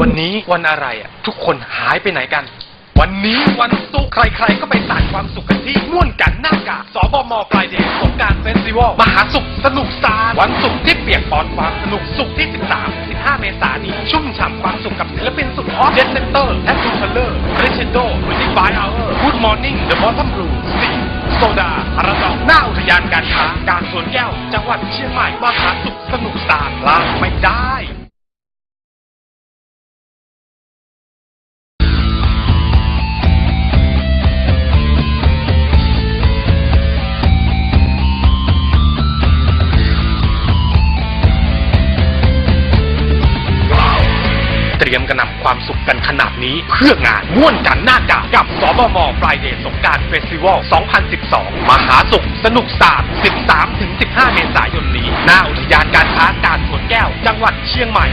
วันนี้วันอะไรอะ ทุกคนหายไปไหนกัน วันนี้วันศุกร์ใครๆ ก็ไปสานความสุขกันที่ม่วนกันหน้ากากสบมปลายเดย์สงการเฟสติวัลมหาสุขสนุกสานวันศุกร์ที่เปียกปอนความสนุกสุขที่ 13 15 เมษายนชุ่มฉ่ำความสุขกับศิลปินสุดฮอตเจนเซนเตอร์แอดทูคัลเลอร์เรเชนโดวินิฟายเอาเออร์กูดมอร์นิ่งเดอะบอททอมบลูซีโซดาพาราดอกหน้าอุทยานการค้าการสวนแก้ว จังหวัดเชียงใหม่มหาสุขสนุกสานลา รียมกระหน่ำความสุขกันขนาดนี้ เพื่องานม่วนกันหน้ากากับสบมปลายเดย์สงการเฟสติวัล 2012 มหาสุขสนุกศาสตร์ 13-15 เมษายนนี้ หน้าอุทยานการค้าการสวนแก้ว จังหวัดเชียงใหม่